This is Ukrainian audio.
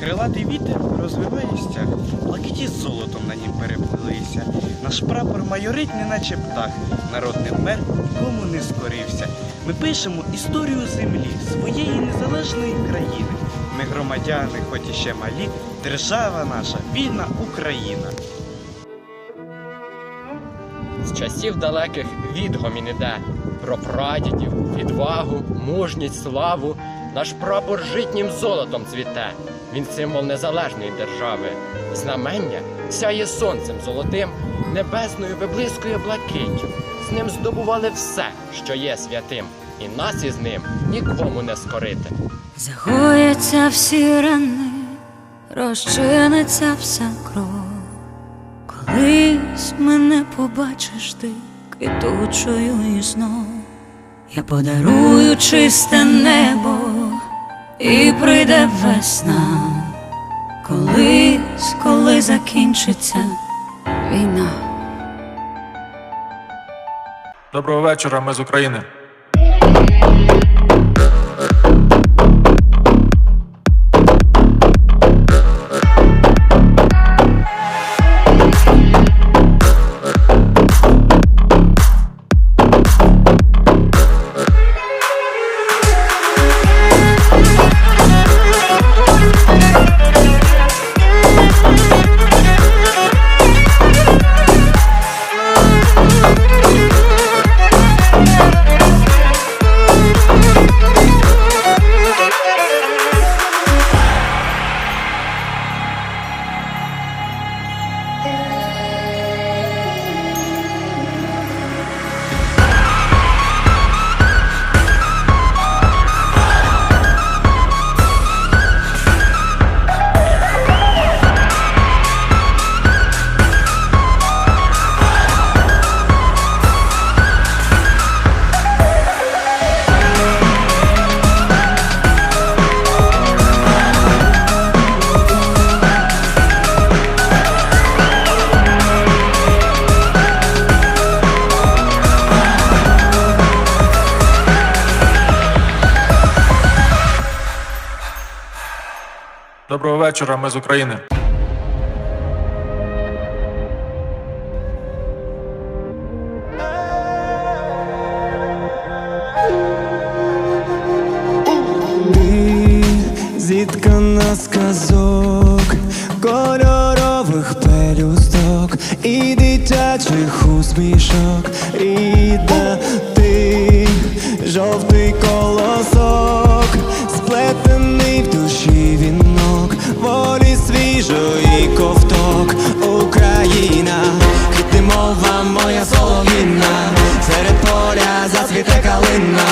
Крилатий вітер розвивається, блакиті з золотом на нім переплилися. Наш прапор майорить, неначе птах, народ не вмер, нікому не скорився. Ми пишемо історію землі, своєї незалежної країни. Ми громадяни, хоч і ще малі, держава наша, вільна Україна. З часів далеких відгомін іде про прадідів, відвагу, мужність, славу. Наш прапор житнім золотом цвіте. Він символ незалежної держави. Знамення сяє сонцем золотим, небесною виблискує блакиттю. З ним здобували все, що є святим, і нас із ним нікому не скорити. Загояться всі рани, розчиниться вся кров. Колись мене побачиш ти квітучою і знов. Я подарую чисте небо і прийде весна. Колись, коли закінчиться війна. Доброго вечора, ми з України. Доброго вечора, ми з України. Ти зіткана з казок, кольорових пелюсток і дитячих усмішок, рідна ти, night